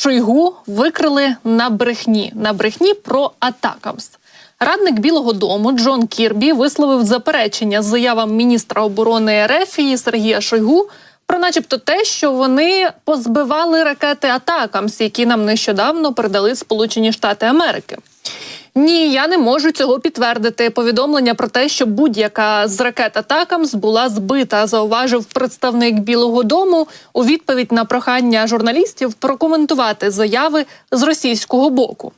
Шойгу викрили на брехні на брехні про Атакамс. Радник Білого Дому Джон Кірбі висловив заперечення заявам міністра оборони РФ і Сергія Шойгу про, начебто, те, що вони позбивали ракети Атакамс, які нам нещодавно передали Сполучені Штати Америки. Ні, я не можу цього підтвердити. Повідомлення про те, що будь-яка з ракет Атакамс була збита, зауважив представник Білого Дому у відповідь на прохання журналістів прокоментувати заяви з російського боку.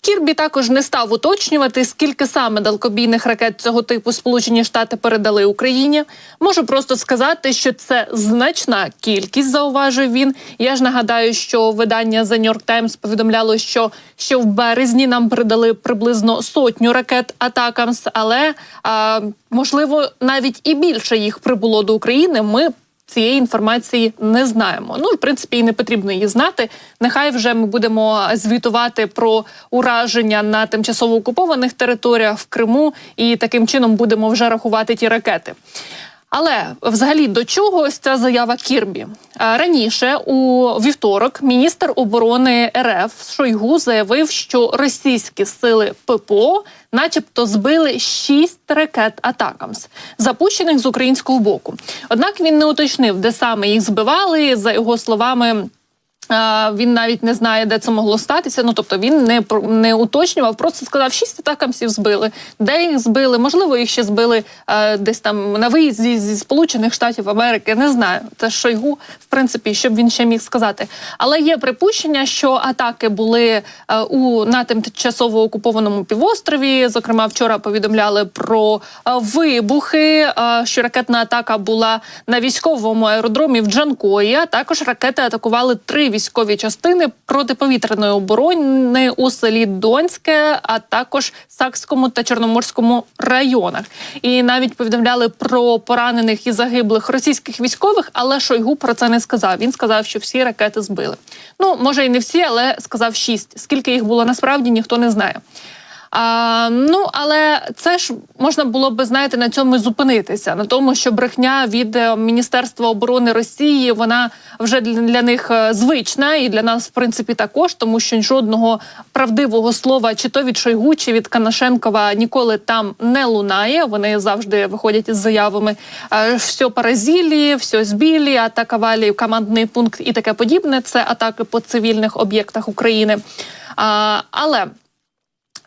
Кірбі також не став уточнювати, скільки саме далекобійних ракет цього типу Сполучені Штати передали Україні. Можу просто сказати, що це значна кількість, зауважив він. Я ж нагадаю, що видання The New York Times повідомляло, що ще в березні нам передали приблизно сотню ракет Атакамс, але а, можливо навіть і більше їх прибуло до України. Ми цієї інформації не знаємо. Ну в принципі і не потрібно її знати. Нехай вже ми будемо звітувати про ураження на тимчасово окупованих територіях в Криму, і таким чином будемо вже рахувати ті ракети. Але взагалі до чого ось ця заява Кірбі раніше у вівторок міністр оборони РФ Шойгу заявив, що російські сили ППО, начебто, збили шість ракет Атакамс, запущених з українського боку. Однак він не уточнив, де саме їх збивали. За його словами. Він навіть не знає, де це могло статися. Ну тобто він не не уточнював, просто сказав, шість атакамсів збили. Де їх збили? Можливо, їх ще збили е, десь там на виїзді зі Сполучених Штатів Америки. Не знаю. Це Шойгу, в принципі, щоб він ще міг сказати. Але є припущення, що атаки були е, у на тимчасово окупованому півострові. Зокрема, вчора повідомляли про е, вибухи. е, що ракетна атака була на військовому аеродромі в Джанкої. А також ракети атакували три військові частини протиповітряної оборони у селі Донське, а також Сакському та Чорноморському районах. І навіть повідомляли про поранених і загиблих російських військових, але Шойгу про це не сказав. Він сказав, що всі ракети збили. Ну може і не всі, але сказав шість. Скільки їх було насправді, ніхто не знає. А, ну але це ж можна було би знаєте на цьому зупинитися на тому, що брехня від е, Міністерства оборони Росії вона вже для, них е, звична, і для нас в принципі також, тому що жодного правдивого слова, чи то від Шойгу, чи від Канашенкова ніколи там не лунає. Вони завжди виходять із заявами е, все поразілі, все збілі, атакували командний пункт і таке подібне. Це атаки по цивільних об'єктах України. А, але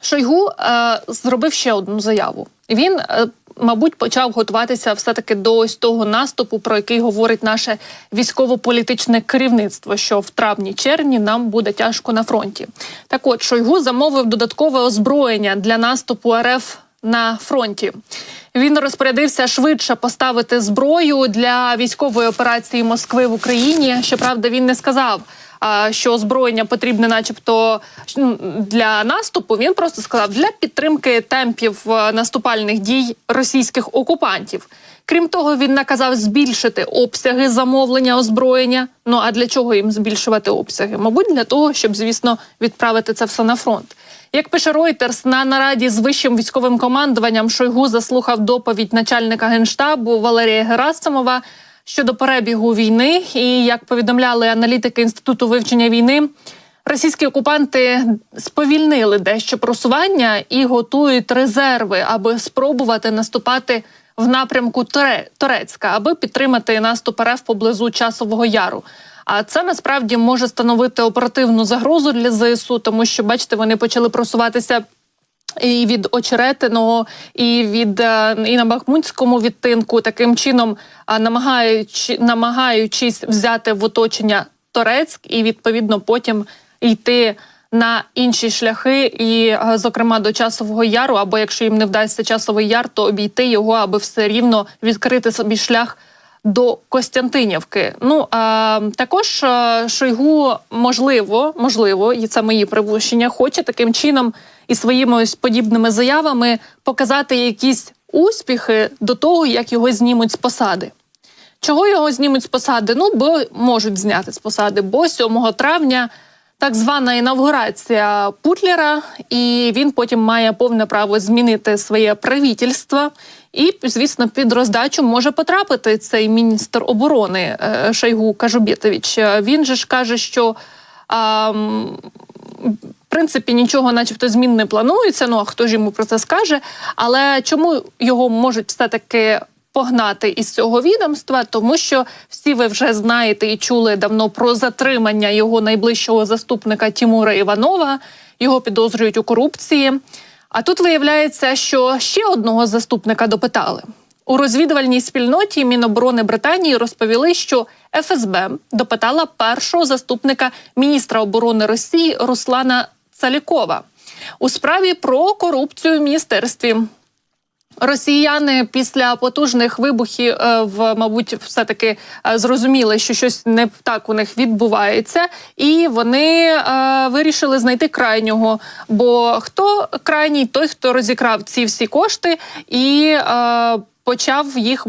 Шойгу е, зробив ще одну заяву. Він, е, мабуть, почав готуватися все таки до ось того наступу, про який говорить наше військово-політичне керівництво, що в травні-червні нам буде тяжко на фронті. Так от Шойгу замовив додаткове озброєння для наступу РФ на фронті. Він розпорядився швидше поставити зброю для військової операції Москви в Україні. Щоправда, він не сказав. Що озброєння потрібне, начебто, ну, для наступу, він просто сказав для підтримки темпів е, наступальних дій російських окупантів. Крім того, він наказав збільшити обсяги замовлення озброєння. Ну а для чого їм збільшувати обсяги? Мабуть, для того, щоб, звісно, відправити це все на фронт. Як пише Reuters, на нараді з вищим військовим командуванням Шойгу заслухав доповідь начальника генштабу Валерія Герасимова щодо перебігу війни. І як повідомляли аналітики інституту вивчення війни, російські окупанти сповільнили дещо просування і готують резерви, аби спробувати наступати в напрямку Торе- Торецька, аби підтримати наступ РФ поблизу часового яру. А це насправді може становити оперативну загрозу для ЗСУ, тому що бачите, вони почали просуватися і від очеретиного, і від е, і на Бахмутському відтинку, таким чином намагаючи, намагаючись взяти в оточення Торецьк, і відповідно потім йти на інші шляхи, і, е, зокрема, до часового яру, або якщо їм не вдасться часовий яр, то обійти його, аби все рівно відкрити собі шлях до Костянтинівки. Ну а також Шойгу можливо, можливо, і це мої припущення, хоче таким чином і своїми ось подібними заявами показати якісь успіхи до того, як його знімуть з посади. Чого його знімуть з посади? Ну, бо можуть зняти з посади, бо 7 травня так звана інавгурація Путлера, і він потім має повне право змінити своє правительство. І, звісно, під роздачу може потрапити цей міністр оборони е, Шойгу Кажубєтович. Е, Він же ж каже, що А, в принципі, нічого, начебто, змін не планується. Ну а хто ж йому про це скаже? Але чому його можуть все таки погнати із цього відомства? Тому що всі ви вже знаєте і чули давно про затримання його найближчого заступника Тімура Іванова. Його підозрюють у корупції. А тут виявляється, що ще одного заступника допитали. У розвідувальній спільноті Міноборони Британії розповіли, що ФСБ допитала першого заступника міністра оборони Росії Руслана Цалікова у справі про корупцію в міністерстві. Росіяни після потужних вибухів, е, мабуть, все таки зрозуміли, що щось не так у них відбувається, і вони е, вирішили знайти крайнього. Бо хто крайній, той, хто розікрав ці всі кошти і. Е, Почав їх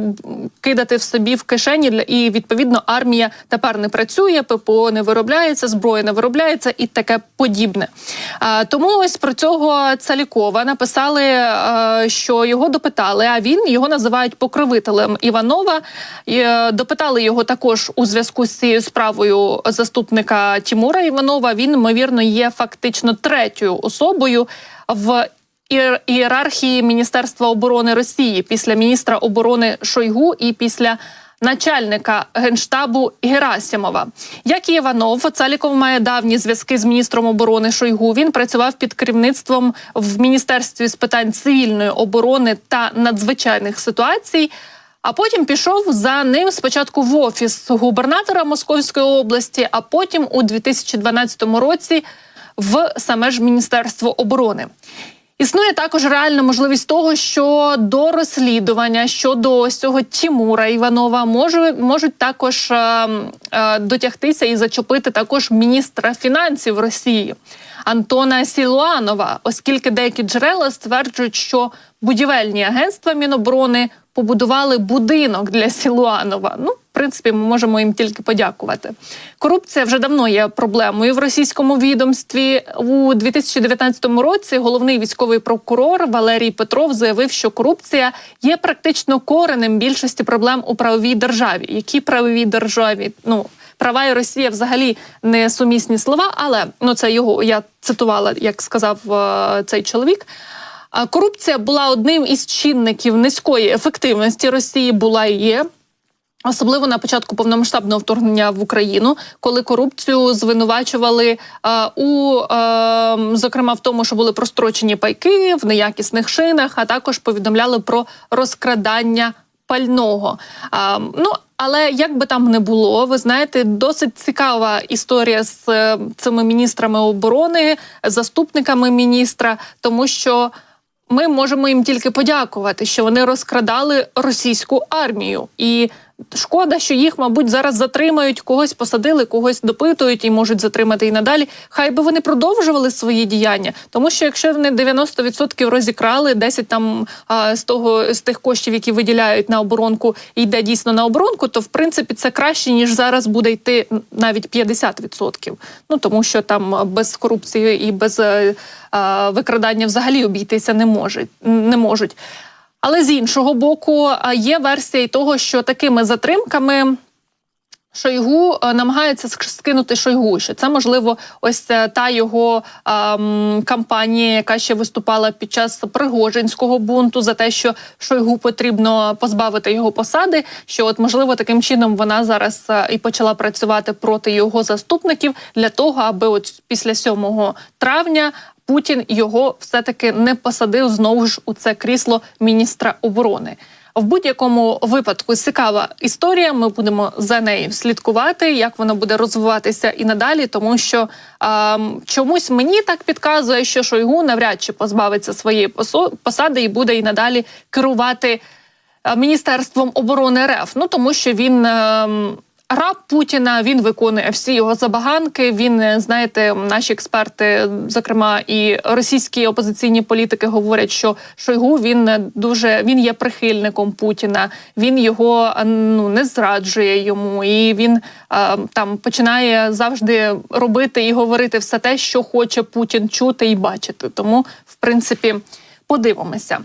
кидати в собі в кишені для- і відповідно армія тепер не працює, ППО не виробляється, зброя не виробляється і таке подібне. Тому ось про цього Цалікова написали, е, що його допитали. А він його називають покровителем Іванова. Е, допитали його також у зв'язку з цією справою заступника Тімура Іванова. Він ймовірно є фактично третьою особою в ієрархії Міністерства оборони Росії після міністра оборони Шойгу і після начальника генштабу Герасімова. Як і Іванов, Цаліков має давні зв'язки з міністром оборони Шойгу. Він працював під керівництвом в міністерстві з питань цивільної оборони та надзвичайних ситуацій. А потім пішов за ним спочатку в офіс губернатора Московської області, а потім у 2012 році в саме ж Міністерство оборони. Існує також реальна можливість того, що до розслідування щодо ось цього Тімура Іванова може, можуть також е, е, дотягтися і зачепити також міністра фінансів Росії Антона Сілуанова, оскільки деякі джерела стверджують, що будівельні агентства Міноборони побудували будинок для Сілуанова. Ну, принципі, ми можемо їм тільки подякувати. Корупція вже давно є проблемою в російському відомстві. У 2019 році головний військовий прокурор Валерій Петров заявив, що корупція є практично коренем більшості проблем у правовій державі. Які правовій державі? Ну права і Росія взагалі не сумісні слова, але ну це його я цитувала, як сказав е, цей чоловік. Корупція була одним із чинників низької ефективності Росії. Була і є. Особливо на початку повномасштабного вторгнення в Україну, коли корупцію звинувачували е, у е, зокрема в тому, що були прострочені пайки в неякісних шинах, а також повідомляли про розкрадання пального. А, ну але як би там не було, ви знаєте, досить цікава історія з е, цими міністрами оборони, заступниками міністра, тому що. Ми можемо їм тільки подякувати, що вони розкрадали російську армію, і шкода, що їх, мабуть, зараз затримають, когось посадили, когось допитують і можуть затримати і надалі. Хай би вони продовжували свої діяння, тому що якщо вони 90% розікрали, 10 там а, з того з тих коштів, які виділяють на оборонку, йде дійсно на оборонку, то в принципі це краще ніж зараз буде йти навіть 50%. Ну тому що там без корупції і без е, е, викрадання взагалі обійтися не можуть не можуть. Але з іншого боку, є версія й того, що такими затримками. Шойгу е, намагається скинути Шойгу, що це можливо ось е, та його ем, кампанія, яка ще виступала під час Пригожинського бунту, за те, що Шойгу потрібно позбавити його посади. Що от можливо таким чином вона зараз е, і почала працювати проти його заступників для того, аби от після 7 травня Путін його все таки не посадив знову ж у це крісло міністра оборони. В будь-якому випадку цікава історія. Ми будемо за нею слідкувати, як вона буде розвиватися і надалі, тому що ем, чомусь мені так підказує, що Шойгу навряд чи позбавиться своєї посади і буде і надалі керувати е, міністерством оборони РФ. Ну тому що він. ем, Раб Путіна він виконує всі його забаганки. Він е, знаєте, наші експерти, зокрема і російські опозиційні політики, говорять, що Шойгу він е, дуже він є прихильником Путіна. Він його е, ну не зраджує йому, і він е, там починає завжди робити і говорити все те, що хоче Путін чути і бачити. Тому, в принципі, подивимося.